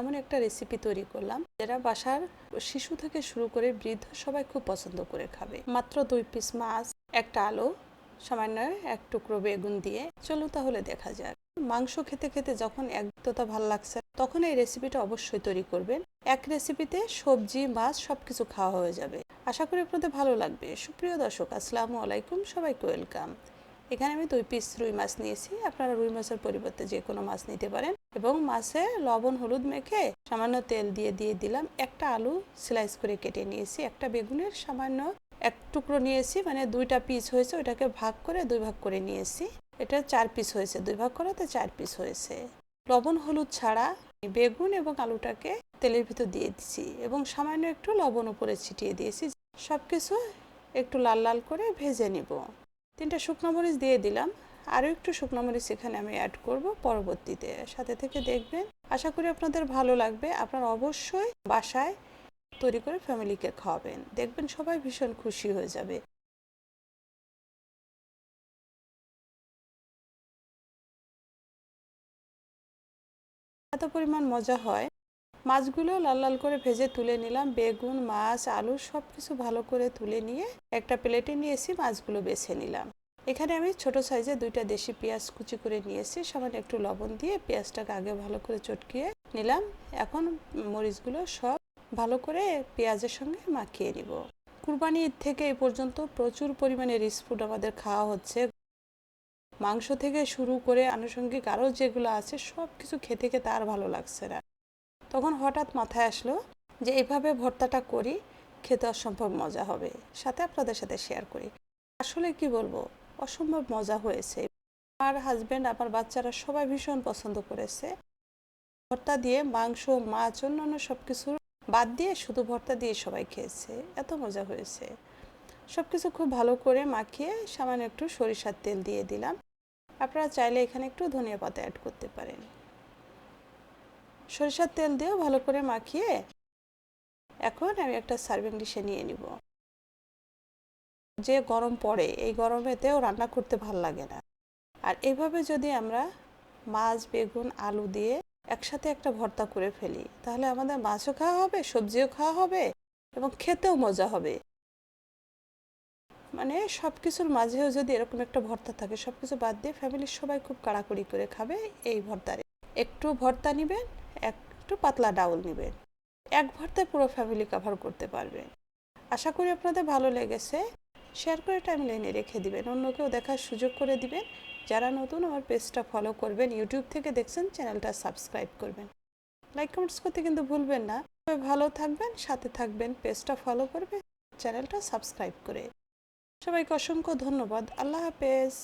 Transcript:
এমন একটা রেসিপি তৈরি করলাম, যেটা বাসার শিশু থেকে শুরু করে বৃদ্ধ সবাই খুব পছন্দ করে খাবে। মাত্র দুই পিস মাছ, একটা আলু, সামান্য এক টুকরো বেগুন দিয়ে। চলো তাহলে দেখা যাক। মাংস খেতে খেতে যখন একদতা ভালো লাগছে, তখন এই রেসিপিটা অবশ্যই তৈরি করবেন। এক রেসিপিতে সবজি, মাছ সবকিছু খাওয়া হয়ে যাবে। আশা করি আপনাদের ভালো লাগবে। সুপ্রিয় দর্শক, আসসালামু আলাইকুম, সবাইকে ওয়েলকাম। এখানে আমি দুই পিস রুই মাছ নিয়েছি। আপনারা রুই মাছের পরিবর্তে যে কোনো মাছ নিতে পারেন। এবং মাছে লবণ, হলুদ মেখে সামান্য তেল দিয়ে দিয়ে দিলাম। একটা আলু স্লাইস করে কেটে নিয়েছি। একটা বেগুনের সামান্য এক টুকরো নিয়েছি মানে দুইটা পিস হয়েছে। ওইটাকে ভাগ করে দুই ভাগ করে নিয়েছি। এটা চার পিস হয়েছে। দুই ভাগ করাতে চার পিস হয়েছে। লবণ, হলুদ ছাড়া বেগুন এবং আলুটাকে তেলের ভিতর দিয়ে দিচ্ছি এবং সামান্য একটু লবণ উপরে ছিটিয়ে দিয়েছি। সব কিছু একটু লাল লাল করে ভেজে নিব। তিনটা শুকনো মরিচ দিয়ে দিলাম। আরও একটু শুকনো মরিচ এখানে আমি অ্যাড করব পরবর্তীতে। সাথে থেকে দেখবেন, আশা করি আপনাদের ভালো লাগবে। আপনারা অবশ্যই বাসায় তৈরি করে ফ্যামিলিকে খাওয়াবেন। দেখবেন সবাই ভীষণ খুশি হয়ে যাবে। এত পরিমাণ মজা হয়। মাছগুলো লাল লাল করে ভেজে তুলে নিলাম। বেগুন, মাছ, আলু সব কিছু ভালো করে তুলে নিয়ে একটা প্লেটে নিয়েছি মাছগুলো বেছে নিলাম। এখানে আমি ছোট সাইজে দুইটা দেশি পেঁয়াজ কুচি করে নিয়েছি, সামান্য একটু লবণ দিয়ে পেঁয়াজটাকে আগে ভালো করে চটকিয়ে নিলাম। এখন মরিচগুলো সব ভালো করে পেঁয়াজের সঙ্গে মাখিয়ে নিব। কুরবানি ঈদ থেকে এই পর্যন্ত প্রচুর পরিমাণে রিচ ফুড আমাদের খাওয়া হচ্ছে। মাংস থেকে শুরু করে আনুষঙ্গিক আরও যেগুলো আছে সব কিছু খেতে খেতে আর ভালো লাগছে না। তখন হঠাৎ মাথায় আসলো যে এইভাবে ভর্তাটা করি, খেতে অসম্ভব মজা হবে। সাথে আপনাদের সাথে শেয়ার করি। আসলে কি বলব? অসম্ভব মজা হয়েছে। আমার হাজব্যান্ড আমার বাচ্চারা সবাই ভীষণ পছন্দ করেছে। ভর্তা দিয়ে মাংস, মাছ, অন্যান্য সব কিছু বাদ দিয়ে শুধু ভর্তা দিয়ে সবাই খেয়েছে। এত মজা হয়েছে। সব কিছু খুব ভালো করে মাখিয়ে সামান্য একটু সরিষার তেল দিয়ে দিলাম। আপনারা চাইলে এখানে একটু ধনিয়া পাতা অ্যাড করতে পারেন। সরিষার তেল দিয়েও ভালো করে মাখিয়ে এখন আমি একটা সার্ভিং ডিশে নিয়ে নিব। যে গরম পড়ে, এই গরমেতেও রান্না করতে ভালো লাগে না। আর এভাবে যদি আমরা মাছ, বেগুন, আলু দিয়ে একসাথে একটা ভর্তা করে ফেলি, তাহলে আমাদের মাছও খাওয়া হবে, সবজিও খাওয়া হবে এবং খেতেও মজা হবে। মানে সব কিছুর মাঝেও যদি এরকম একটা ভর্তা থাকে সব কিছু বাদ দিয়ে ফ্যামিলির সবাই খুব কাড়াকড়ি করে খাবে এই ভর্তারে। একটু ভর্তা নেবেন, একটু পাতলা ডাউল নেবেন। এক ভর্তায় পুরো ফ্যামিলি কভার করতে পারবেন। আশা করি আপনাদের ভালো লেগেছে। শেয়ার করে টাইম লাইনে রেখে দিবেন। অন্যকেও দেখার সুযোগ করে দিবেন। যারা নতুন আমার পেজটা ফলো করবেন ইউটিউব থেকে দেখছেন চ্যানেলটা সাবস্ক্রাইব করবেন। লাইক কমেন্টস করতে কিন্তু ভুলবেন না। ভালো থাকবেন, সাথে থাকবেন পেজটা ফলো করবেন চ্যানেলটা সাবস্ক্রাইব করে। সবাইকে অসংখ্য ধন্যবাদ। আল্লাহ হাফেজ।